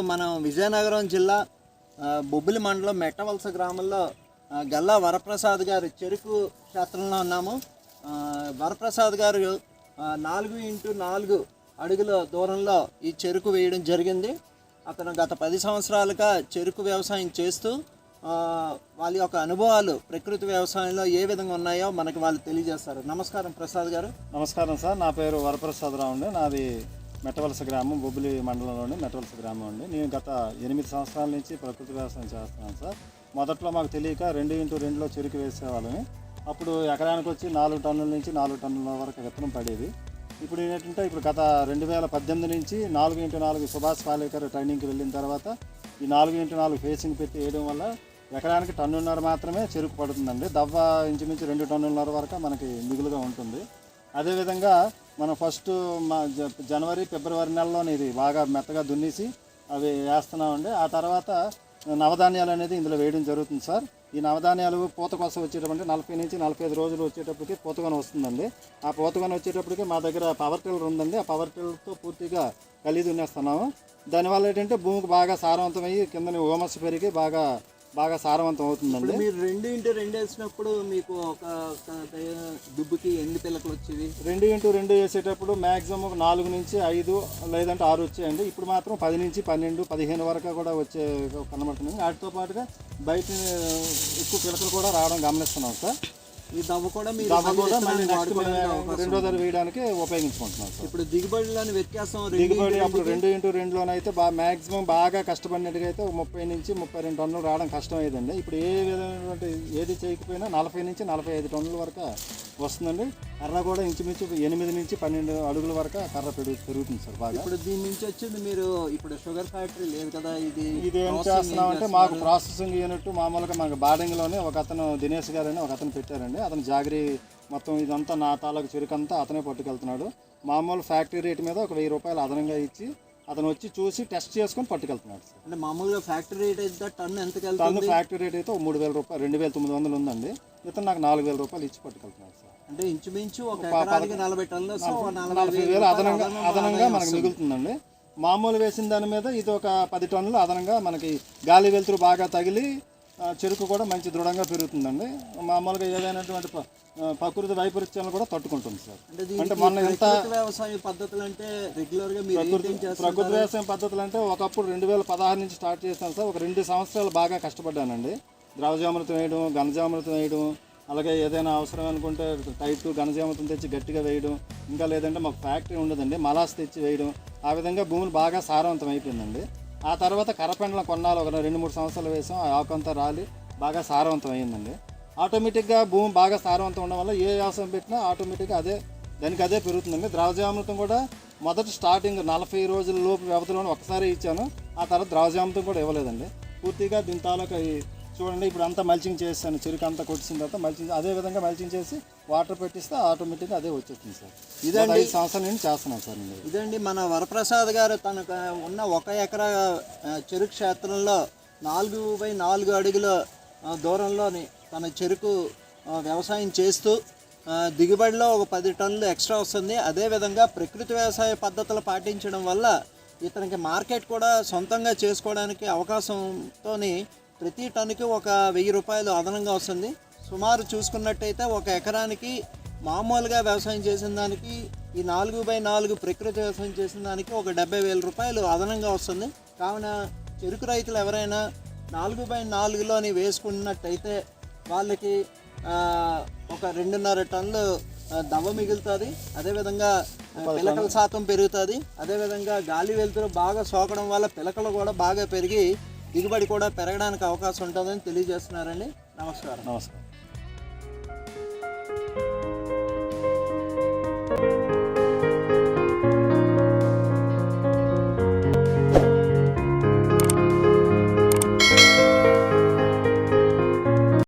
మనం విజయనగరం జిల్లా బొబ్బిలి మండలం మెట్టవలస గ్రామంలో గల్లా వరప్రసాద్ గారి చెరుకు క్షేత్రంలో ఉన్నాము. వరప్రసాద్ గారు నాలుగు ఇంటూ నాలుగు అడుగుల దూరంలో ఈ చెరుకు వేయడం జరిగింది. అతను గత పది సంవత్సరాలుగా చెరుకు వ్యవసాయం చేస్తూ వాళ్ళ యొక్క అనుభవాలు ప్రకృతి వ్యవసాయంలో ఏ విధంగా ఉన్నాయో మనకి వాళ్ళు తెలియజేస్తారు. నమస్కారం ప్రసాద్ గారు. నమస్కారం సార్. నా పేరు వరప్రసాదరావు అండి నాది మెట్టవలస గ్రామం బొబ్బిలి మండలంలోని మెట్టవలస గ్రామం అండి. నేను గత ఎనిమిది సంవత్సరాల నుంచి ప్రకృతి వ్యవసాయం చేస్తున్నాను సార్. మొదట్లో మాకు తెలియక రెండు ఇంటూ రెండులో చెరుకు వేసేవాళ్ళని అప్పుడు ఎకరానికి వచ్చి నాలుగు టన్నుల నుంచి నాలుగు టన్నుల వరకు విత్తనం పడేది. ఇప్పుడు ఏంటంటే ఇప్పుడు గత రెండు వేల పద్దెనిమిది నుంచి నాలుగు ఇంటూ నాలుగు సుభాష్ పాలేకర్ ట్రైనింగ్కి వెళ్ళిన తర్వాత ఈ నాలుగు ఇంటూ నాలుగు ఫేసింగ్ పెట్టి వేయడం వల్ల ఎకరానికి టన్నున్నర మాత్రమే చెరుకు పడుతుందండి. దవ్వ ఇంచుమించు రెండు టన్నున్నర వరకు మనకి మిగులుగా ఉంటుంది. అదేవిధంగా మనం ఫస్ట్ మా జనవరి ఫిబ్రవరి నెలలో ఇది బాగా మెత్తగా దున్నేసి అవి వేస్తున్నామండి. ఆ తర్వాత నవధాన్యాలు అనేది ఇందులో వేయడం జరుగుతుంది సార్. ఈ నవధాన్యాలు పూత కోసం వచ్చేటప్పుడు నలభై నుంచి నలభై ఐదు రోజులు వచ్చేటప్పటికి పూతకొని వస్తుందండి. ఆ పూతకొని వచ్చేటప్పటికి మా దగ్గర పవర్ టిల్లర్ ఉందండి. ఆ పవర్ టిల్లర్తో పూర్తిగా కలిగి దున్నేస్తున్నాము. దానివల్ల ఏంటంటే భూమికి బాగా సారవంతమయ్యి కిందని ఓమస్ పెరిగి బాగా బాగా సారవంతం అవుతుందండి. మీరు రెండు ఇంటూ రెండు వేసినప్పుడు మీకు ఒక దుబ్బుకి ఎన్ని పిల్లకలు వచ్చేవి? రెండు ఇంటూ రెండు వేసేటప్పుడు మ్యాక్సిమం ఒక నాలుగు నుంచి ఐదు లేదంటే ఆరు వచ్చాయండి. ఇప్పుడు మాత్రం పది నుంచి పన్నెండు పదిహేను వరకు కూడా వచ్చే కనబడుతుంది వాటితో పాటుగా బయట ఎక్కువ పిలకలు కూడా రావడం గమనిస్తున్నాం సార్. ఈ దవ్వ కూడా మీరు దవ్వ కూడా మళ్ళీ నెక్స్ట్ రెండో ధర వేయడానికి ఉపయోగించుకుంటున్నాం ఇప్పుడు దిగుబడిలోని వ్యత్యాసం దిగుబడి అప్పుడు రెండు ఇంటూ రెండులోనైతే బాగా మ్యాక్సిమం బాగా కష్టపడినట్టుగా అయితే ముప్పై నుంచి ముప్పై రెండు టన్నులు రావడం కష్టం అయ్యేదండి ఇప్పుడు ఏ విధమైనటువంటి ఏది చేయకపోయినా నలభై నుంచి నలభై ఐదు టన్నుల వరకు వస్తుందండి. కర్ర కూడా ఇంచుమించు ఎనిమిది నుంచి పన్నెండు అడుగుల వరకు కర్ర పెరుగు పెరుగుతుంది సార్ బాగా. ఇప్పుడు దీని నుంచి వచ్చింది మీరు ఇప్పుడు షుగర్ ఫ్యాక్టరీ లేదు కదా ఇది ఇది ఏం చేస్తున్నామంటే మాకు ప్రాసెసింగ్ యూనిట్ మామూలుగా మనకు బాడింగ్లోనే ఒక అతను దినేష్ గారు అని ఒక అతను పెట్టారండి. అతను జాగిరి మొత్తం ఇదంతా నా తాలూకు చెరుకంతా అతనే పట్టుకెళ్తున్నాడు. మామూలు ఫ్యాక్టరీ రేటు మీద ఒక వెయ్యి రూపాయలు అదనంగా ఇచ్చి అతను వచ్చి చూసి టెస్ట్ చేసుకొని పట్టుకెళ్తున్నాడు సార్. అంటే మామూలుగా ఫ్యాక్టరీ రేట్ అయితే టన్ ఎంతకి టన్ను ఫ్యాక్టరీ రేట్ అయితే మూడు వేల రూపాయలు రెండు వేల తొమ్మిది వందలు ఉందండి. ఇతను నాకు నాలుగు వేల రూపాయలు ఇచ్చి పట్టుకెళ్తున్నాడు సార్. అంటే ఇంచుమించు ఒక నలభై టన్నులు ఒక నలభై వేలు అదనంగా అదనంగా మనకు. మిగులుతుందండి. మామూలు వేసిన దాని మీద ఇది ఒక పది టన్నులు అదనంగా మనకి గాలి వెలుతురు బాగా తగిలి చెరుకు కూడా మంచి దృఢంగా పెరుగుతుందండి. మామూలుగా ఏదైనటువంటి ప్రకృతి వైపరీత్యాలను కూడా తట్టుకుంటుంది సార్. అంటే మొన్న ఎంత వ్యవసాయ పద్ధతులు అంటే రెగ్యులర్గా మీరు ఏం ప్రకృతి వ్యవసాయం పద్ధతులు అంటే ఒకప్పుడు రెండు వేల పదహారు నుంచి స్టార్ట్ చేస్తాను సార్. ఒక రెండు సంవత్సరాలు బాగా కష్టపడ్డానండి. ద్రవజామృతం వేయడం ఘనజామృతం వేయడం అలాగే ఏదైనా అవసరం అనుకుంటే టైట్ ఘనజామృతం తెచ్చి గట్టిగా వేయడం ఇంకా లేదంటే మాకు ఫ్యాక్టరీ ఉండదండి. మలాస్ తెచ్చి వేయడం. ఆ విధంగా భూములు బాగా సారవంతం అయిపోయిందండి. ఆ తర్వాత కర్రపెండలం కొన్నాళ్ళు ఒక రెండు మూడు సంవత్సరాలు వేసాం. ఆ ఆకంతా రాలి బాగా సారవంతం అయ్యిందండి ఆటోమేటిక్గా భూమి బాగా సారవంతం ఉండడం వల్ల ఏ వ్యవసాయం పెట్టినా ఆటోమేటిక్గా అదే దానికి అదే పెరుగుతుందండి. ద్రవజామృతం కూడా మొదట స్టార్టింగ్ నలభై రోజుల లోపు వ్యవధిలోనే ఒకసారి ఇచ్చాను. ఆ తర్వాత ద్రవజామృతం కూడా ఇవ్వలేదండి. పూర్తిగా దీని తాలూకా ఈ చూడండి ఇప్పుడు అంతా మల్చింగ్ చేస్తాను చెరుకు అంతా కొట్టిన తర్వాత మల్చింగ్ అదే విధంగా మల్చింగ్ చేసి వాటర్ పెట్టిస్తే ఆటోమేటిక్గా అదే వచ్చేస్తుంది సార్. ఇదండి ఐదు సంవత్సరాల నుంచి చేస్తున్నాను సార్ నేను. ఇదండి మన వరప్రసాద్ గారు తనకు ఉన్న ఒక ఎకరా చెరుకు క్షేత్రంలో నాలుగు బై నాలుగు అడుగుల దూరంలోని తన చెరుకు వ్యవసాయం చేస్తూ దిగుబడిలో ఒక పది టన్నులు ఎక్స్ట్రా వస్తుంది. అదేవిధంగా ప్రకృతి వ్యవసాయ పద్ధతులు పాటించడం వల్ల ఇతనికి మార్కెట్ కూడా సొంతంగా చేసుకోవడానికి అవకాశంతోని ప్రతి టన్నుకి ఒక వెయ్యి రూపాయలు అదనంగా వస్తుంది. సుమారు చూసుకున్నట్టయితే ఒక ఎకరానికి మామూలుగా వ్యవసాయం చేసిన దానికి ఈ నాలుగు బై నాలుగు ప్రకృతి వ్యవసాయం చేసిన దానికి ఒక డెబ్బై వేల రూపాయలు అదనంగా వస్తుంది. కావున చెరుకు రైతులు ఎవరైనా నాలుగు బై నాలుగులోని వేసుకున్నట్టయితే వాళ్ళకి ఒక రెండున్నర టన్నులు దవ్వ మిగులుతుంది. అదేవిధంగా పిలకల శాతం పెరుగుతుంది. అదేవిధంగా గాలి వెలుతురు బాగా సోకడం వల్ల పిలకలు కూడా బాగా పెరిగి దిగుబడి కూడా పెరగడానికి అవకాశం ఉంటుందని తెలియజేస్తున్నారండి. నమస్కారం. నమస్కారం.